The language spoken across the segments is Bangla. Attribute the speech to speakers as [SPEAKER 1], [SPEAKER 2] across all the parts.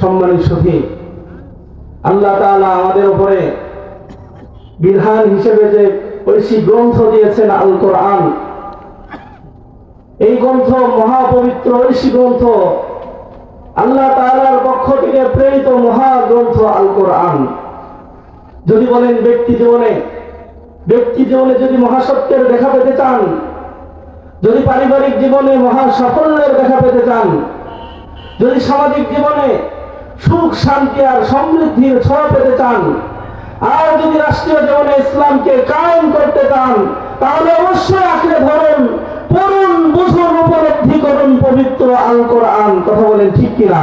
[SPEAKER 1] সম্মানিত সখী আল্লাহ তাআলা আমাদের উপরে বিধান হিসেবে যে ঐশী গ্রন্থ দিয়েছেন আল কোরআন এই গ্রন্থ, মহাপবিত্র ঐশী গ্রন্থ আল্লাহ তাআলার পক্ষ থেকে প্রেরিত মহাগ্রন্থ আল কোরআন যদি বলেন ব্যক্তি জীবনে ব্যক্তি জীবনে যদি মহাসত্যের দেখা পেতে চান, যদি পারিবারিক জীবনে মহা সাফল্যের দেখা পেতে চান, যদি সামাজিক জীবনে সুখ, শান্তি আর সমৃদ্ধির ছোঁয়া পেতে চান। আর যদি রাষ্ট্রীয় জীবনে ইসলামকে কায়েম করতে চান, তাহলে অবশ্যই আঁকড়ে ধরুন, পড়ুন, বুঝুন, উপলব্ধি করুন পবিত্র আল কোরআন। কথা বলেন ঠিক কিনা?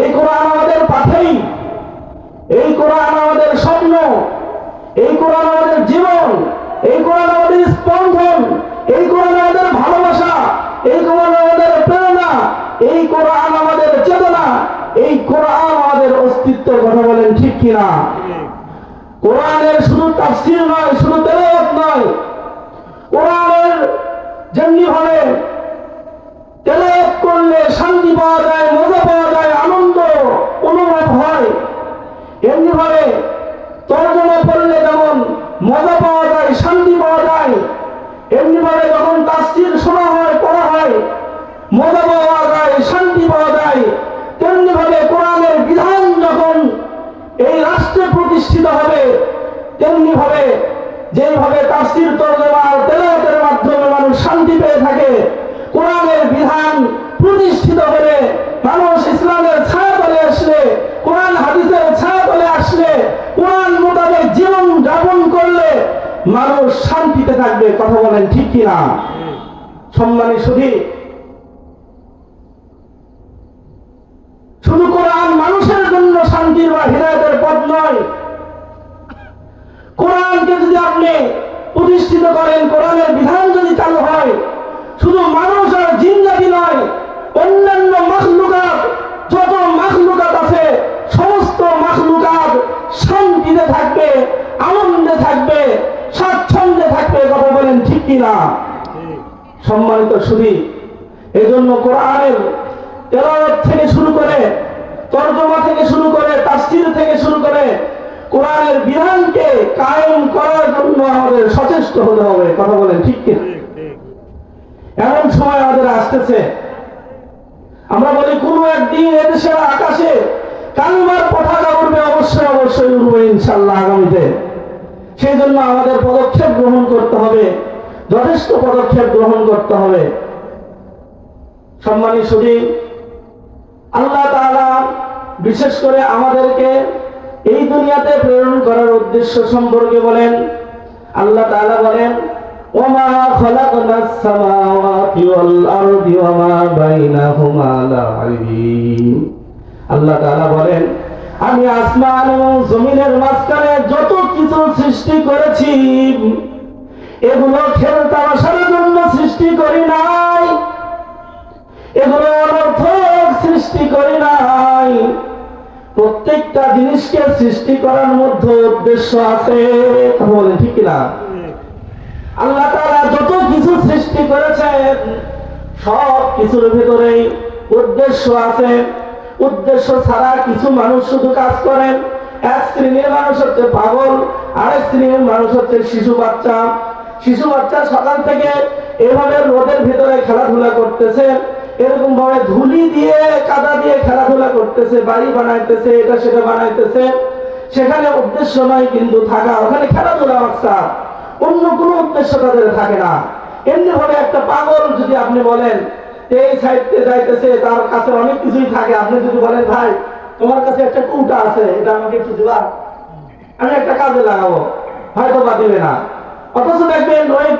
[SPEAKER 1] এই কোরআন আমাদের পাথেই এই কোরআন আমাদের স্বপ্ন, এই কোরআন আমাদের জীবন, এই কোরআন আমাদের স্পন্দন এই কোরআন আমাদের ভালোবাসা, এই কোরআন আমাদের প্রেরণা, এই কোরআন কোরআন আমাদের অস্তিত্বের কথা বলেন ঠিক কিনা? কোরআনের শুধু তাফসির নয়, শুধু তেলাওয়াত নয়, কোরআনের যেমনি ভাবে তেলাওয়াত করলে শান্তি পাওয়া যায় মজা পাওয়া যায় আনন্দ অনুভব হয় এমনি ভাবে তর্জমা করলে যেমন মজা পাওয়া যায় শান্তি পাওয়া যায় এমনি ভাবে যখন তাফসির শোনা হয় পড়া হয় মজা পাওয়া যায় শান্তি পাওয়া যায় তেমনি ভাবে কোরআনের বিধান যখন এই রাষ্ট্রে প্রতিষ্ঠিত হবে তেমনি ভাবে যেভাবে তাফসির তর্জমা আর তেলাওয়াতের মাধ্যমে মানুষ শান্তি পেয়ে থাকে, কোরআনের বিধান প্রতিষ্ঠিত করে মানুষ ইসলামের ছায়া তলে আসলে, কোরআন হাদিসের ছায়া তলে আসলে, কোরআন মোতাবেক জীবন যাপন করলে মানুষ শান্তিতে থাকবে, কথা বলেন ঠিক কিনা? সম্মানী শুধু শুধু কোরআন মানুষের জন্য শান্তির বা হৃদায়তের পথ নয় কোরআনকে যদি আপনি প্রতিষ্ঠিত করেন, কোরআনের বিধান যদি চালু হয়। শুধু মানুষ আর জিন্দাগি নয়, অন্যান্য মাখলুকাত, যত মাখলুকাত আছে, সমস্ত মাখলুকাত শান্তিতে থাকবে, আনন্দে থাকবে, স্বাচ্ছন্দ্যে থাকবে কথা বলেন ঠিক কিনা সম্মানিত সুদী এই জন্য কোরআনের তেলাওয়াত থেকে শুরু করে, তর্জমা থেকে শুরু করে, তাফসীর থেকে শুরু করে কোরআনের বিধানকে কায়েম করার জন্য আমাদের সচেষ্ট হতে হবে কথা বলেন ঠিক কিনা? এমন সময় আমাদের আসতেছে। আমরা বলি কোনো একদিন এদেশের আকাশে কালমার পতাকা উঠবে অবশ্যই অবশ্যই উঠবে ইনশাল্লাহ আগামীতে। সেই জন্য আমাদের পদক্ষেপ গ্রহণ করতে হবে যথেষ্ট পদক্ষেপ গ্রহণ করতে হবে। সম্মানী শুধু আল্লাহ তাআলা বিশেষ করে আমাদেরকে এই দুনিয়াতে প্রেরণ করার উদ্দেশ্য সম্পর্কে বলেন, আল্লাহ তাআলা বলেন, ওমা খলাকনাস সামাওয়াতি ওয়াল আরদি বাইনাহুমা আল্লাহ তাআলা বলেন, আমি আসমান এবং জমিনের মাঝখানে যত কিছু সৃষ্টি করেছি, এগুলো খেল তামাশার জন্য সৃষ্টি করি নাই। এগুলো অনর্থক সৃষ্টি করি নাই। প্রত্যেকটা জিনিসকে সৃষ্টি করার মধ্যে উদ্দেশ্য আছে। বলেন, ঠিক না আল্লাহ তাআলা যত কিছু সৃষ্টি করেছেন, সব কিছুর ভেতরেই উদ্দেশ্য আছে। উদ্দেশ্য ছাড়া কিছু মানুষ শুধু কাজ করেন। এক শ্রেণির মানুষ হচ্ছে পাগল, আরেক শ্রেণির মানুষ হচ্ছে শিশু বাচ্চা। শিশু বাচ্চা সকাল থেকে এভাবে রোদের ভেতরে খেলাধুলা করতেছে। এরকম ভাবে ধুলি দিয়ে, কাদা দিয়ে খেলাধুলা করতেছে, বাড়ি বানাইতেছে, এটা সেটা বানাইতেছে। সেখানে উদ্দেশ্য নয় কিন্তু থাকা। ওখানে খেলাধুলা বাচ্চা অন্য কোনো উদ্দেশ্য তাদের থাকে না। এমনি ভাবে একটা পাগল যদি আপনি বলেন এই সাইডে যাইতেছে, তার কাছে অনেক কিছুই থাকে। আপনি যদি বলেন, ভাই, তোমার কাছে একটা কৌটা আছে, এটা আমাকে একটু দিবা? আমি একটা কাজে লাগাবো। হয়তো বা দিবে না। অথচ দেখবেন ওই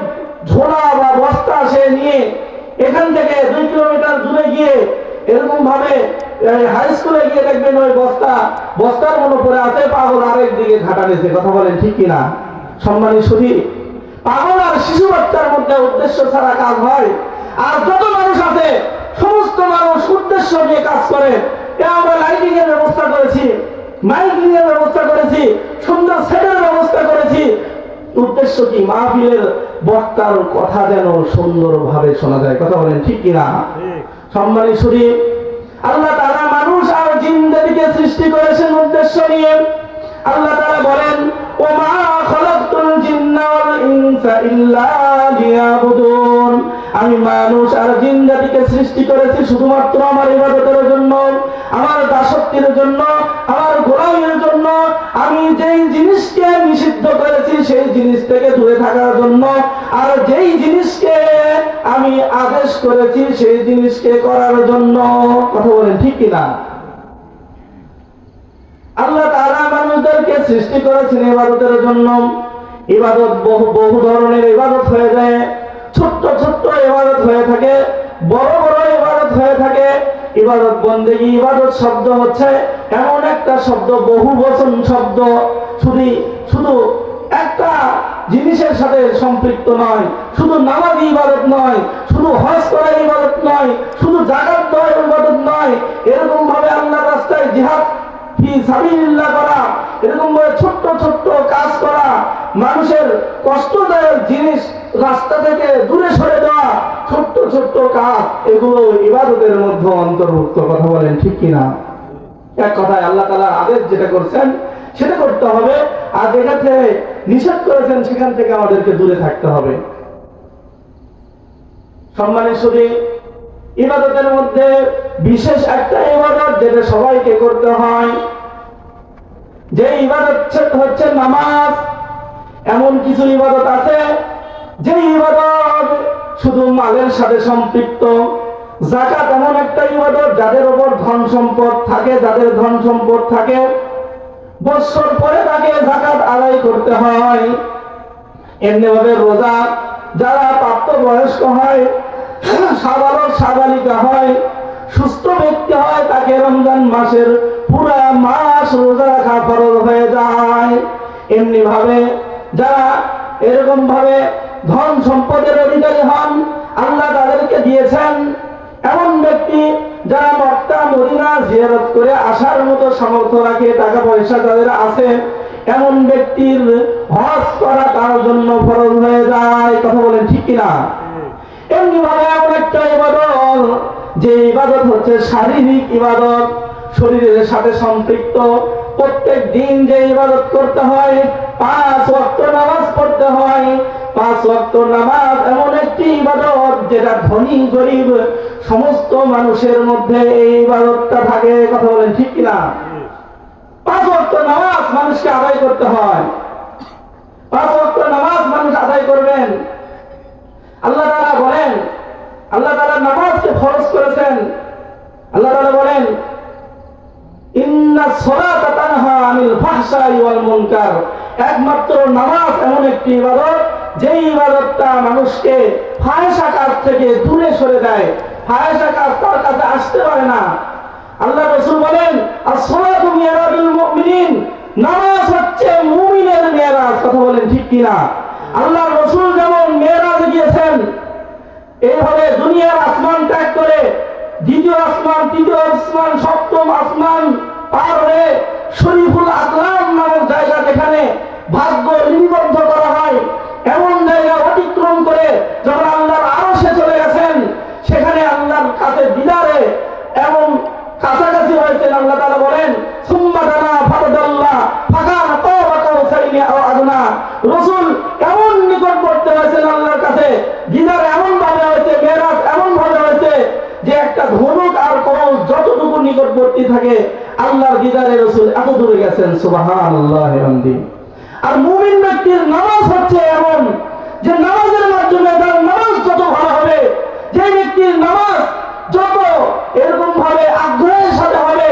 [SPEAKER 1] ঝোলা বা বস্তা সে নিয়ে এখান থেকে দুই কিলোমিটার দূরে গিয়ে এরকম ভাবে হাই স্কুলে গিয়ে দেখবেন ওই বস্তা, বস্তার মনে পড়ে আছে, পাগল আরেক দিকে ঘাটা নিয়েছে কথা বলেন, ঠিক কিনা? সম্মানী শুধু পাগল আর শিশু বাচ্চার মধ্যে উদ্দেশ্য ছাড়া কাজ হয়। আর যত মানুষ আছে, সমস্ত মানুষ উদ্দেশ্য নিয়ে কাজ করে। আমরা লাইটিং এর ব্যবস্থা করেছি মাইকিং এর ব্যবস্থা করেছি, সুন্দর সেটের ব্যবস্থা করেছি। উদ্দেশ্য কি? মাহফিলের বক্তার কথা যেন সুন্দরভাবে শোনা যায়। কথা বলেন, ঠিক কিনা? সম্মানী শরীফ আল্লাহ তারা মানুষ আর জিন্দিকে সৃষ্টি করেছেন উদ্দেশ্য নিয়ে। আল্লাহ তারা বলেন ও খলাকতুল জিন্না ইনসা ইল্লা আমি মানুষ আর জিন জাতিকে সৃষ্টি করেছি শুধুমাত্র আমার ইবাদতের জন্য, আমার দাসত্বের জন্য, আমার গোলামের জন্য। আমি যেই জিনিসকে নিষিদ্ধ করেছি সেই জিনিস থেকে দূরে থাকার জন্য, আর যেই জিনিসকে আমি আদেশ করেছি সেই জিনিসকে করার জন্য। কথা বলেন ঠিক কিনা? আল্লাহ তারা মানুষদেরকে সৃষ্টি করেছেন ইবাদতের জন্য। ইবাদত বহু বহু ধরনের ইবাদত হয়ে যায়। ছোট্ট ছোট্ট ইবাদত হয়ে থাকে, বড় বড় ইবাদত হয়ে থাকে। ইবাদত বন্দেগী, ইবাদত শব্দ হচ্ছে এমন একটা শব্দ বহু বচন শব্দ। শুধু শুধু একটা জিনিসের সাথে সম্পৃক্ত নয়, শুধু নামাজ ইবাদত নয়, শুধু হজ করা ইবাদত নয়, শুধু জাগাত দেওয়া ইবাদত নয়। এরকম ভাবে আল্লাহ রাস্তায় জিহাদ কি সাবিলিল্লাহ করা, এরকম ভাবে ছোট্ট ছোট্ট কাজ করা, মানুষের কষ্টদায়ক জিনিস রাস্তা থেকে দূরে সরে দেওয়া, ছোট্ট ছোট্ট কাজ, এগুলো ইবাদতের মধ্যে অন্তর্ভুক্ত, কথা বলেন ঠিক কিনা? এক কথায় আল্লাহ তালা আদেশ যেটা করছেন, সেটা করতে হবে, আর যেটা নিষেধ করেছেন, সেখান থেকে আমাদেরকে দূরে থাকতে হবে। সম্মানের শুধু ইবাদতের মধ্যে বিশেষ একটা ইবাদত যেটা সবাইকে করতে হয় যে ইবাদত হচ্ছে- নামাজ, এমন কিছু ইবাদত আছে যে ইবাদত শুধু মালের সাথে সম্পৃক্ত। জাকাত এমন একটা ইবাদত যাদের ওপর ধন সম্পদ থাকে, যাদের ধন সম্পদ থাকে বৎসর পরে তাকে জাকাত আদায় করতে হয়। এমনি ভাবে রোজা যারা প্রাপ্ত বয়স্ক হয় সাবালক সাবালিকা হয়, সুস্থ ব্যক্তি হয়, তাকে রমজান মাসের পুরা মাস রোজা রাখা ফরজ হয়ে যায়। এমনি ভাবে যারা এরকম ভাবে ধন সম্পদের অধিকারী হন, আল্লাহ তাদেরকে দিয়েছেন। এমন ব্যক্তি যারা মক্কা, মদিনা জিয়ারত করে আসার মতো সামর্থ্য রাখে, টাকা পয়সা তাদের আছে, এমন ব্যক্তির হজ করা তার জন্য ফরজ হয়ে যায়। কথা বলেন ঠিক কিনা? এমনি ভাবে এমন একটা ইবাদত, যে ইবাদত হচ্ছে শারীরিক ইবাদত। শরীরের সাথে সম্পৃক্ত। প্রত্যেক দিন যে ইবাদত করতে হয়, পাঁচ ওয়াক্ত নামাজ পড়তে হয়। পাঁচ ওয়াক্ত নামাজ এমন একটি ইবাদত যেটা ধনী, গরিব সমস্ত মানুষের মধ্যে এই ইবাদতটা থাকে। কথা বলেন ঠিক কিনা? পাঁচ ওয়াক্ত নামাজ মানুষকে আদায় করতে হয়। পাঁচ ওয়াক্ত নামাজ মানুষ আদায় করবেন। আল্লাহ তাআলা বলেন, আল্লাহ তাআলা নামাজকে ফরজ করেছেন। আল্লাহ তাআলা বলেন ইন্না সলাতা তানহা আনিল ফাহশাই ওয়াল মুনকার। একমাত্র নামাজ এমন একটি ইবাদত যে ইবাদতটা মানুষকে ফাহেসা কাজ থেকে দূরে সরে দেয়। ফাহেসা কাজ তার কাছে আসতে পারে না। আল্লাহ রাসূল বলেন as-salatu মিরাজুল মুমিনিন। নামাজ হচ্ছে মুমিনের মেরাজ কথা বলেন ঠিক কিনা? আল্লাহ রসুল যেমন মেয়েরাজ গিয়েছেন, এইভাবে দুনিয়ার আসমান ত্যাগ করে দ্বিতীয় আসমান, তৃতীয় আসমান, সপ্তম আসমান, পার হয়ে শরীফুল আকলাম নামক জায়গা যেখানে ভাগ্য লিপিবদ্ধ করা হয়, এমন জায়গা অতিক্রম করে যখন আল্লাহর আরও সে চলে গেছেন, সেখানে আল্লাহর কাছে দিদারে এবং কাছাকাছি হয়েছেন, আল্লাহ তারা বলেন সুম্মা দানা ফারদাল্লাহ ফাকান তাওবা কাউসাইনি আও আদনা রাসূল এমন নিকট পড়তে হয়েছেন আল্লাহর কাছে দিদার এমন ভাবে হয়েছে মেরাজ এমন ভাবে হয়েছে যে একটা ধনুক আর কবল যতটুকু নিকটবর্তী থাকে আল্লাহর দিদারে রাসূল এত দূরে গেছেন সুবহানাল্লাহ আর মুমিন ব্যক্তির নামাজ হচ্ছে এমন যে নামাজের মাধ্যমে তার নামাজ যত ভালো হবে যে ব্যক্তির নামাজ যত এরকম ভাবে আগ্রহের সাথে হবে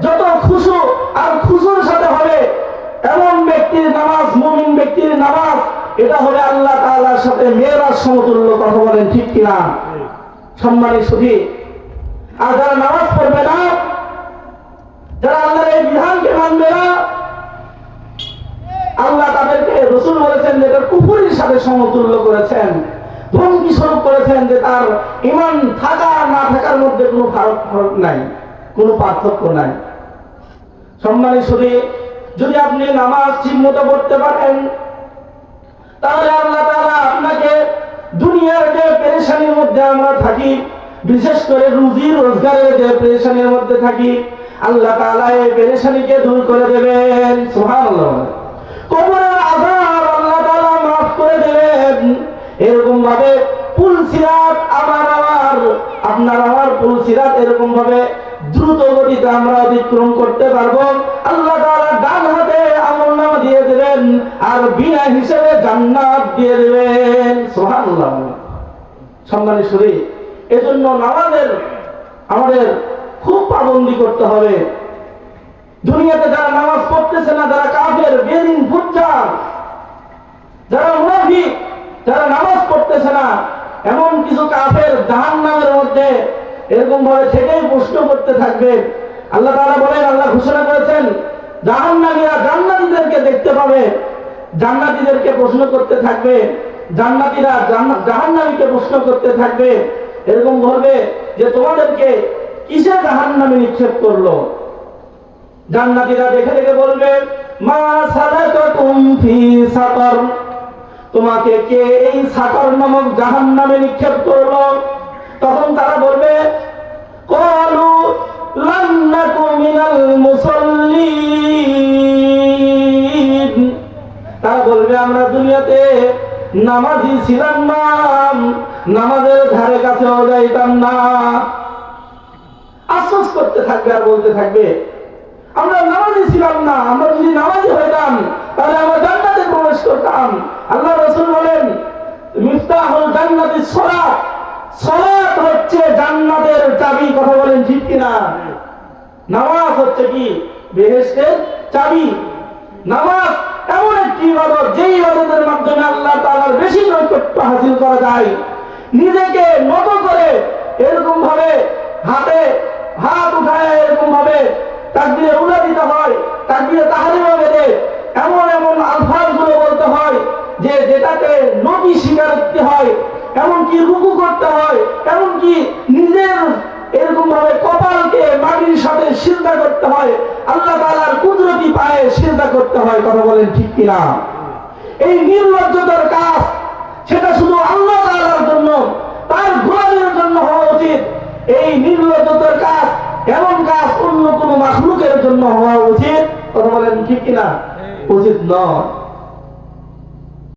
[SPEAKER 1] যত খুশু আর খুশুর সাথে হবে এমন ব্যক্তির নামাজ মুমিন ব্যক্তির নামাজ এটা হবে আল্লাহ তাআলার সাথে মেয়েরাজ সমতুল্য কথা বলেন ঠিক কিনা? সম্মানী সুধী আর যারা নামাজ পড়বে না যারা আল্লাহর এই বিধানকে মানবে না, আল্লাহ তাদেরকে রসুল বলেছেন যে এটা কুফুরির সাথে সমতুল্য করেছেন, ধমকি স্বরূপ করেছেন যে তার ইমান থাকা না থাকার মধ্যে কোনো ফারক নাই, কোনো পার্থক্য নাই। যদি আপনি নামাজ মতো পড়তে পারেন, তাহলে আল্লাহ তাআলা আপনাকে দুনিয়ার যে পেরেশানির মধ্যে আমরা থাকি, বিশেষ করে রুজি রোজগারের যে পেরেশানির মধ্যে থাকি আল্লাহ তাআলা এই পেরেশানিকে দূর করে দেবেন। সুবহানাল্লাহ। কবরের আযাব আল্লাহ তাআলা মাফ করে দেবেন। এরকম ভাবে পুল সিরাত আমার আমার আপনার আমার পুল সিরাত এরকম ভাবে দ্রুত গতিতে আমরা অতিক্রম করতে পারব। আল্লাহ তাআলা ডান হাতে আমল নামা দিয়ে দেবেন আর বিনা হিসেবে জান্নাত দিয়ে দেবেন। সুবহানাল্লাহ। সম্মানী শরীর এজন্য নামাজের, আমাদের খুব পাবন্দি করতে হবে। দুনিয়াতে যারা নামাজ পড়তেছে না, যারা কাফের, বেদিন যারা মুনাফিক, যারা নামাজ পড়তেছে না, এমন কিছু কাফের জাহান নামের মধ্যে এরকম ভাবে থেকেই প্রশ্ন করতে থাকবে। আল্লাহ তারা বলেন, আল্লাহ ঘোষণা করেছেন জাহান নামীরা জান্নাতীদেরকে দেখতে পাবে। জান্নাতীদেরকে প্রশ্ন করতে থাকবে। জান্নাতীরা জাহান নামীকে প্রশ্ন করতে থাকবে। এরকম বলবে যে, তোমাদেরকে কিসে জাহান নামে নিক্ষেপ করল। জান্নাতীরা দেখে দেখে বলবে, মা সালাকাতুম ফি সাকার। তোমাকে কে এই সাকার নামক জাহান্নামে নিক্ষেপ করল? তখন তারা বলবে, কলু লাম মিনাল মুসাল্লিন। তারা বলবে, আমরা দুনিয়াতে নামাজি ছিলাম না। নামাজের ধারে কাছেও যাইতাম না। আশ্বাস করতে থাকবে আর বলতে থাকবে। আমরা নামাজি ছিলাম না, আমরা যদি নামাজি হইতাম, তাহলে আমরা জান্নাতে প্রবেশ করতাম। আল্লাহ রসুল বলেন, মিফতাহুল জান্নাতি সলাত। সলাত হচ্ছে জান্নাতের চাবি, কথা বলেন ঠিক কিনা? নামাজ হচ্ছে কি? বেহেশতের চাবি। নামাজ এমন একটি ইবাদত যে ইবাদতের মাধ্যমে আল্লাহ তাআলার বেশি নৈকট্য হাসিল করা যায়। নিজেকে নত করে এরকম ভাবে হাতে হাত উঠায় এরকম ভাবে তাকবিরে উলা দিতে হয়, তাকবিরে তাহারিমা বেঁধে, এমন এমন আলফাজগুলো বলতে হয় যে যেটাতে নবী স্বীকারোক্তি হয়, এমনকি রুকু করতে হয়, এমনকি নিজের এরকম ভাবে কপালকে মাটির সাথে সিদ্ধা করতে হয়, আল্লাহ তাআলার কুদরতি পায়ে সিদ্ধা করতে হয়, কথা বলেন ঠিক কিনা? এই নির্লজ্জতার কাজ, সেটা শুধু আল্লাহ তাআলার জন্য, তার গোলামের জন্য হওয়া উচিত। এই নির্লজ্জতার কাজ এমন কাজ অন্য কোনো মাখলুকের জন্য হওয়া উচিত? কথা বলেন ঠিক কিনা? উচিত নয়।